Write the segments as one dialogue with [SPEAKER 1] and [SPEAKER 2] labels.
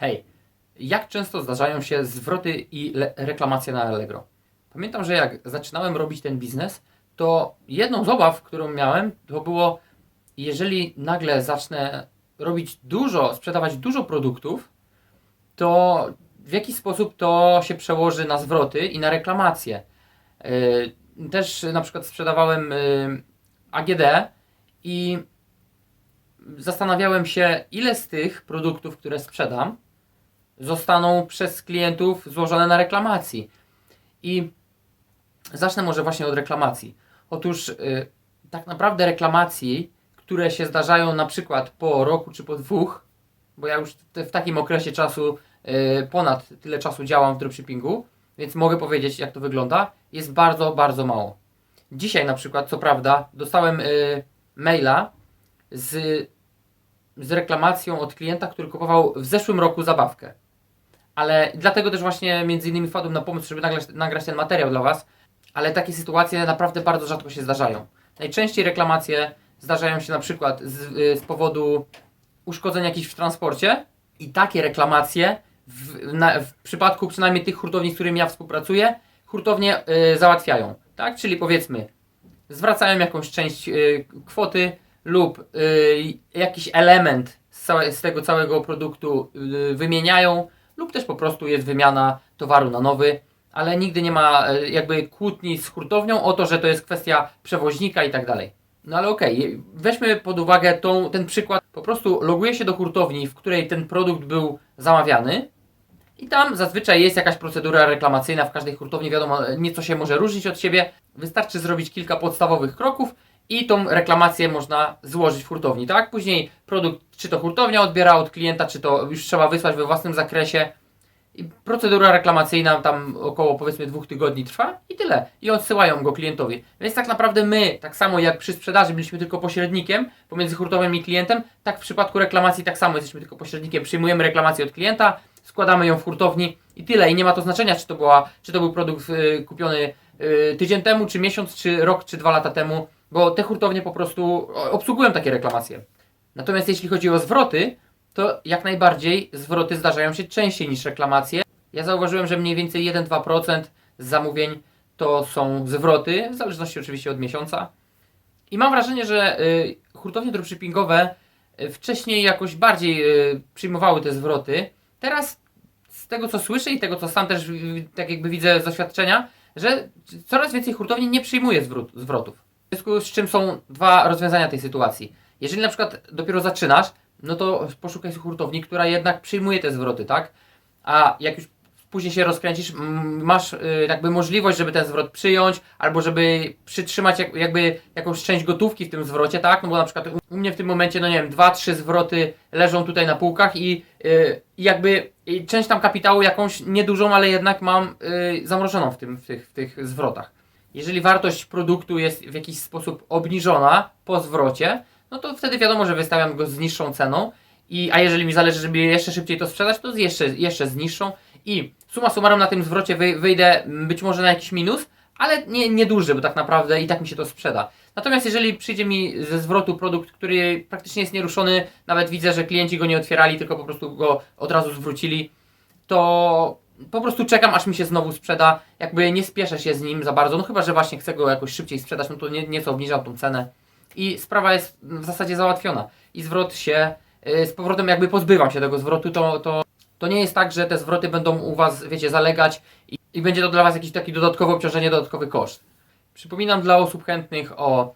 [SPEAKER 1] Hej, jak często zdarzają się zwroty i reklamacje na Allegro? Pamiętam, że jak zaczynałem robić ten biznes, to jedną z obaw, którą miałem, to było, jeżeli nagle zacznę robić dużo, sprzedawać dużo produktów, to w jaki sposób to się przełoży na zwroty i na reklamacje. Yy, Też na przykład sprzedawałem yy, AGD i zastanawiałem się, ile z tych produktów, które sprzedam, zostaną przez klientów złożone na reklamacji. I zacznę może właśnie od reklamacji. Otóż y, tak naprawdę reklamacji, które się zdarzają na przykład po roku czy po dwóch, bo ja już w takim okresie czasu y, ponad tyle czasu działam w dropshippingu, więc mogę powiedzieć jak to wygląda, jest bardzo, bardzo mało. Dzisiaj na przykład, co prawda, dostałem y, maila z, z reklamacją od klienta, który kupował w zeszłym roku zabawkę. Ale dlatego też właśnie między innymi wpadłem na pomysł, żeby nagrać, nagrać ten materiał dla Was. Ale takie sytuacje naprawdę bardzo rzadko się zdarzają. Najczęściej reklamacje zdarzają się na przykład z, y, z powodu uszkodzeń jakichś w transporcie i takie reklamacje w, na, w przypadku przynajmniej tych hurtowni, z którymi ja współpracuję, hurtownie y, załatwiają. Tak? Czyli powiedzmy, zwracają jakąś część y, kwoty lub y, jakiś element z, całe, z tego całego produktu y, wymieniają, lub też po prostu jest wymiana towaru na nowy, ale nigdy nie ma y, jakby kłótni z hurtownią o to, że to jest kwestia przewoźnika i tak dalej. No ale okej, weźmy pod uwagę tą, ten przykład. Po prostu loguję się do hurtowni, w której ten produkt był zamawiany, i tam zazwyczaj jest jakaś procedura reklamacyjna w każdej hurtowni, wiadomo, nieco się może różnić od siebie. Wystarczy zrobić kilka podstawowych kroków i tą reklamację można złożyć w hurtowni, tak? Później produkt, czy to hurtownia odbiera od klienta, czy to już trzeba wysłać we własnym zakresie. I procedura reklamacyjna tam około powiedzmy dwóch tygodni trwa i tyle. I odsyłają go klientowi. Więc tak naprawdę my, tak samo jak przy sprzedaży byliśmy tylko pośrednikiem pomiędzy hurtowym i klientem, tak w przypadku reklamacji tak samo jesteśmy tylko pośrednikiem. Przyjmujemy reklamację od klienta, składamy ją w hurtowni i tyle. I nie ma to znaczenia, czy to, była, czy to był produkt y, kupiony y, tydzień temu, czy miesiąc, czy rok, czy dwa lata temu, bo te hurtownie po prostu obsługują takie reklamacje. Natomiast jeśli chodzi o zwroty, to jak najbardziej zwroty zdarzają się częściej niż reklamacje. Ja zauważyłem, że mniej więcej 1-2% z zamówień to są zwroty, w zależności oczywiście od miesiąca. I mam wrażenie, że y, hurtownie dropshippingowe y, wcześniej jakoś bardziej y, przyjmowały te zwroty. Teraz z tego co słyszę i tego co sam też tak jakby widzę z doświadczenia, że coraz więcej hurtowni nie przyjmuje zwrot, zwrotów. W związku z czym są dwa rozwiązania tej sytuacji. Jeżeli na przykład dopiero zaczynasz, no to poszukaj hurtowni, która jednak przyjmuje te zwroty, tak? A jak już później się rozkręcisz, masz y, jakby możliwość, żeby ten zwrot przyjąć, albo żeby przytrzymać jak, jakby jakąś część gotówki w tym zwrocie, tak? No bo na przykład u mnie w tym momencie, no nie wiem, dwa, trzy zwroty leżą tutaj na półkach i y, jakby część tam kapitału jakąś niedużą, ale jednak mam y, zamrożoną w, tym, w, tych, w tych zwrotach. Jeżeli wartość produktu jest w jakiś sposób obniżona po zwrocie, no to wtedy wiadomo, że wystawiam go z niższą ceną. I, a jeżeli mi zależy, żeby jeszcze szybciej to sprzedać, to z jeszcze, jeszcze z niższą. I suma summarum na tym zwrocie wy, wyjdę być może na jakiś minus, ale nie, nie duży, bo tak naprawdę i tak mi się to sprzeda. Natomiast jeżeli przyjdzie mi ze zwrotu produkt, który praktycznie jest nieruszony, nawet widzę, że klienci go nie otwierali, tylko po prostu go od razu zwrócili, to po prostu czekam, aż mi się znowu sprzeda. Jakby nie spieszę się z nim za bardzo, no chyba, że właśnie chcę go jakoś szybciej sprzedać, no to nie, nieco obniżam tą cenę. I sprawa jest w zasadzie załatwiona. I zwrot się, y, z powrotem jakby pozbywam się tego zwrotu, to, to, to nie jest tak, że te zwroty będą u Was, wiecie, zalegać i, i będzie to dla Was jakiś taki dodatkowe obciążenie, dodatkowy koszt. Przypominam dla osób chętnych o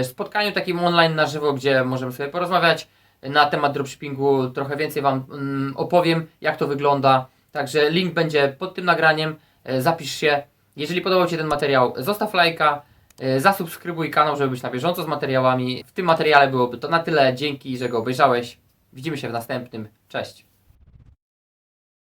[SPEAKER 1] y, spotkaniu takim online na żywo, gdzie możemy sobie porozmawiać na temat dropshippingu. Trochę więcej Wam mm, opowiem, jak to wygląda. Także link będzie pod tym nagraniem. Y, Zapisz się. Jeżeli podobał Ci się ten materiał, zostaw lajka. y, Zasubskrybuj kanał, żeby być na bieżąco z materiałami. W tym materiale byłoby to na tyle. Dzięki, że go obejrzałeś. Widzimy się w następnym. Cześć.